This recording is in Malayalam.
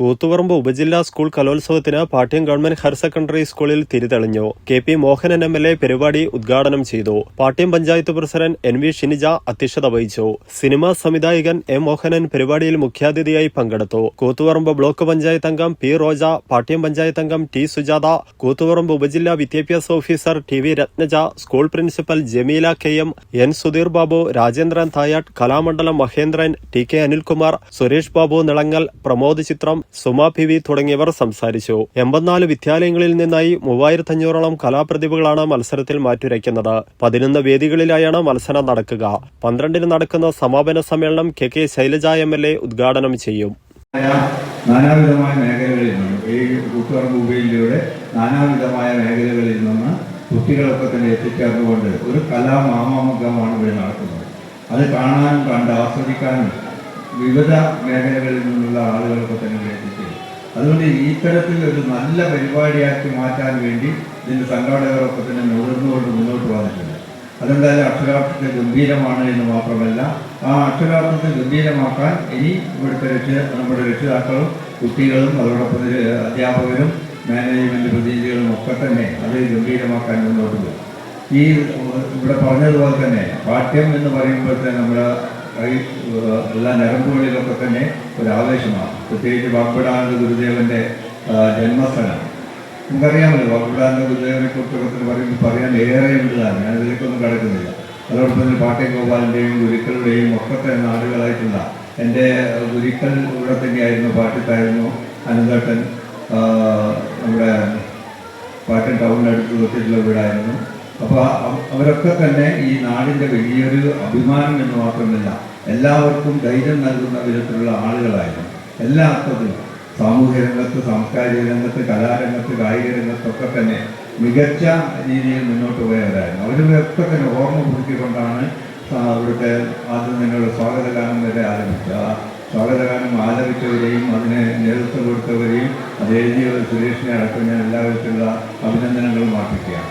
കൂത്തുപറമ്പ് ഉപജില്ലാ സ്കൂൾ കലോത്സവത്തിന് പാട്യം ഗവൺമെന്റ് ഹയർ സെക്കൻഡറി സ്കൂളിൽ തിരിതെളിഞ്ഞു. K P Mohanan M L A പരിപാടി ഉദ്ഘാടനം ചെയ്തു. Pattiam panchayat president N V Shinija അധ്യക്ഷത വഹിച്ചു. സിനിമാ സംവിധായകൻ എം മോഹനൻ പരിപാടിയിൽ മുഖ്യാതിഥിയായി പങ്കെടുത്തു. കൂത്തുപറമ്പ് ബ്ലോക്ക് പഞ്ചായത്ത് അംഗം പി റോജ പാട്യം പഞ്ചായത്ത് അംഗം ടി സുജാത കൂത്തുപറമ്പ് ഉപജില്ലാ വിദ്യാഭ്യാസ officer T V Ratnaja school principal Jameela K M N Sudheer Babu Rajendran Thayat Kalamandalam Mahendran T K Anilkumar Suresh Babu Nilangal Pramod ചിത്രം സുമ പി വി തുടങ്ങിയവർ സംസാരിച്ചു. എൺപത്തിനാല് വിദ്യാലയങ്ങളിൽ നിന്നായി മൂവായിരത്തി അഞ്ഞൂറോളം കലാപ്രതിഭകളാണ് മത്സരത്തിൽ മാറ്റുരയ്ക്കുന്നത്. പതിനൊന്ന് വേദികളിലായാണ് മത്സരം നടക്കുക. പന്ത്രണ്ടിന് നടക്കുന്ന സമാപന സമ്മേളനം K K Shailaja M L A ഉദ്ഘാടനം ചെയ്യും. നാനാവിധമായ മേഖലകളിൽ നിന്ന് ഈ ഉപയിലൂടെ നാനാവിധമായ മേഖലകളിൽ നിന്ന് കുട്ടികളൊക്കെ തന്നെ എത്തിച്ചേർന്നുകൊണ്ട് ഒരു കലാമാമാമുഖമാണ് ഇവിടെ നടക്കുന്നത്. അത് കാണാനും കണ്ട് ആസ്വദിക്കാനും വിവിധ മേഖലകളിൽ നിന്നുള്ള ആളുകളൊക്കെ തന്നെ എത്തിച്ചേരും അതുകൊണ്ട് ഇത്തരത്തിൽ ഒരു നല്ല പരിപാടിയാക്കി മാറ്റാൻ വേണ്ടി ഇതിന്റെ സംഘാടകരൊക്കെ തന്നെ മുതിർന്നുകൊണ്ട് മുന്നോട്ട് വന്നിട്ടുണ്ട്. അതെന്തായാലും അക്ഷരാർത്ഥത്തെ ഗംഭീരമാണ് എന്ന് മാത്രമല്ല ആ അക്ഷരാർത്ഥത്തെ ഗംഭീരമാക്കാൻ ഇനി ഇവിടുത്തെ രക്ഷ നമ്മുടെ രക്ഷിതാക്കളും കുട്ടികളും അതോടൊപ്പം അധ്യാപകരും മാനേജ്മെന്റ് പ്രതിനിധികളും ഒക്കെ തന്നെ അത് ഗംഭീരമാക്കാൻ മുന്നോട്ട് പോകും. ഈ ഇവിടെ പറഞ്ഞതുപോലെ തന്നെ പാഠ്യം എന്ന് പറയുമ്പോൾ തന്നെ നമ്മുടെ കൈ എല്ലാ ഞരമ്പുകളിലൊക്കെ തന്നെ ഒരു ആവേശമാണ് പ്രത്യേകിച്ച് വാഗ്ബടാനന്ദ ഗുരുദേവന്റെ ജന്മസ്ഥലം. നമുക്കറിയാമല്ലോ വാഗ്ബടാനന്ദ ഗുരുദേവനെ കുറിച്ചൊക്കെ പറയുമ്പോൾ പറയാൻ ഏറെ ഉള്ളതാണ്. ഞാൻ ഇതിലേക്കൊന്നും കിടക്കുന്നില്ല. അതോടൊപ്പം തന്നെ പാട്ടെ ഗോപാലിന്റെയും ഗുരുക്കളുടെയും ഒക്കെ തന്നെ നാടുകളായിട്ടുള്ള എന്റെ ഗുരുക്കൾ ഇവിടെ തന്നെയായിരുന്നു പാട്ടിത്തായിരുന്നു അനന്തട്ടൻ നമ്മുടെ പാട്ടൻ ടൗണിനടുത്ത് തൊട്ടിട്ടുള്ള വീടായിരുന്നു. അപ്പോൾ അവരൊക്കെ തന്നെ ഈ നാടിന്റെ വലിയൊരു അഭിമാനം എന്ന് മാത്രമല്ല എല്ലാവർക്കും ധൈര്യം നൽകുന്ന വിധത്തിലുള്ള ആളുകളായിരുന്നു. എല്ലാ അർത്ഥത്തിലും സാമൂഹ്യ രംഗത്ത് സാംസ്കാരിക രംഗത്ത് കലാരംഗത്ത് കായിക രംഗത്തൊക്കെ തന്നെ മികച്ച രീതിയിൽ മുന്നോട്ട് പോയവരായിരുന്നു. അവരൊക്കെ തന്നെ ഓർമ്മ പുതുക്കിക്കൊണ്ടാണ് ഇവിടുത്തെ ആദ്യം നിന്നുള്ള സ്വാഗതഗാനം വരെ ആരംഭിച്ചത്. സ്വാഗതഗാനം ആലപിച്ചവരെയും അതിന് നേതൃത്വം കൊടുത്തവരെയും അത് എഴുതിയ സുരേഷിനെ അടക്കം ഞാൻ എല്ലാവിധത്തിലുള്ള അഭിനന്ദനങ്ങളും അർപ്പിക്കുകയാണ്.